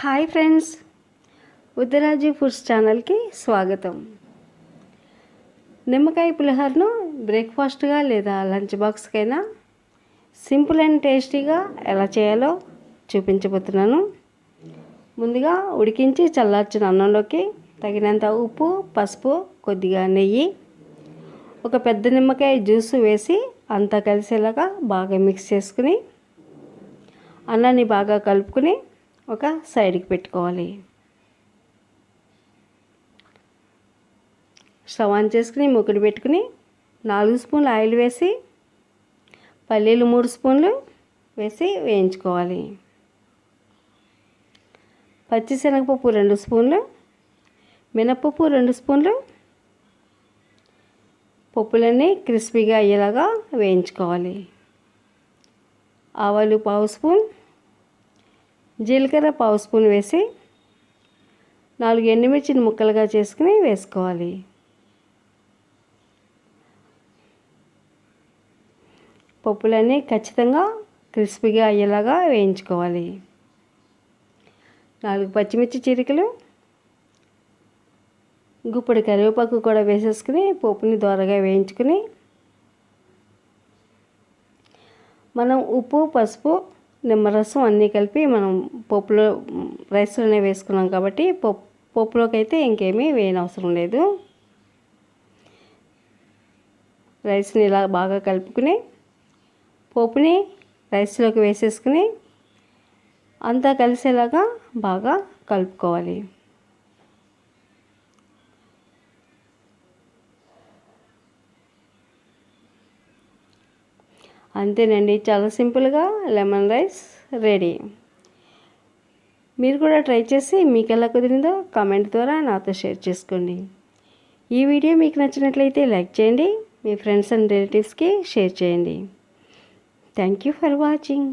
Hi friends. Uddaraju foods ఛానల్కి స్వాగతం. నిమ్మకాయ పులిహోరను బ్రేక్ఫాస్ట్గా లేదా లంచ్ బాక్స్కైనా సింపుల్ అండ్ టేస్టీగా ఎలా చేయాలో చూపించబోతున్నాను. ముందుగా ఉడికించి చల్లార్చిన అన్నంలోకి తగినంత ఉప్పు పసుపు కొద్దిగా నెయ్యి ఒక పెద్ద నిమ్మకాయ జ్యూస్ వేసి అంతా కలిసేలాగా బాగా మిక్స్ చేసుకుని అన్నాన్ని బాగా కలుపుకుని ఒక సైడ్కి పెట్టుకోవాలి. స్టవ్ ఆన్ చేసుకుని ముక్కుడు పెట్టుకుని నాలుగు స్పూన్లు ఆయిల్ వేసి పల్లీలు మూడు స్పూన్లు వేసి వేయించుకోవాలి. పచ్చిశనగపప్పు రెండు స్పూన్లు మినప్పప్పు రెండు స్పూన్లు పప్పులన్నీ క్రిస్పీగా అయ్యేలాగా వేయించుకోవాలి. ఆవాలు పావు స్పూన్ జీలకర్ర పావు స్పూన్ వేసి నాలుగు ఎండుమిర్చిని ముక్కలుగా చేసుకుని వేసుకోవాలి. పప్పులన్నీ ఖచ్చితంగా క్రిస్పీగా అయ్యేలాగా వేయించుకోవాలి. నాలుగు పచ్చిమిర్చి చిరికలు గుప్పడి కరివేపాకు కూడా వేసేసుకుని పప్పుని దోరగా వేయించుకుని మనం ఉప్పు పసుపు నిమ్మరసం అన్నీ కలిపి మనం పప్పులో రైస్లోనే వేసుకున్నాం కాబట్టి పప్పు పప్పులోకి అయితే ఇంకేమీ వేయనవసరం లేదు. రైస్ని ఇలా బాగా కలుపుకుని పప్పుని రైస్లోకి వేసేసుకుని అంతా కలిసేలాగా బాగా కలుపుకోవాలి. అంతేనండి. చాలా సింపుల్గా లెమన్ రైస్ రెడీ. మీరు కూడా ట్రై చేసి మీకు ఎలా కుదిరిందో కామెంట్ ద్వారా నాతో షేర్ చేసుకోండి. ఈ వీడియో మీకు నచ్చినట్లయితే లైక్ చేయండి. మీ ఫ్రెండ్స్ అండ్ రిలేటివ్స్కి షేర్ చేయండి. Thank you for watching.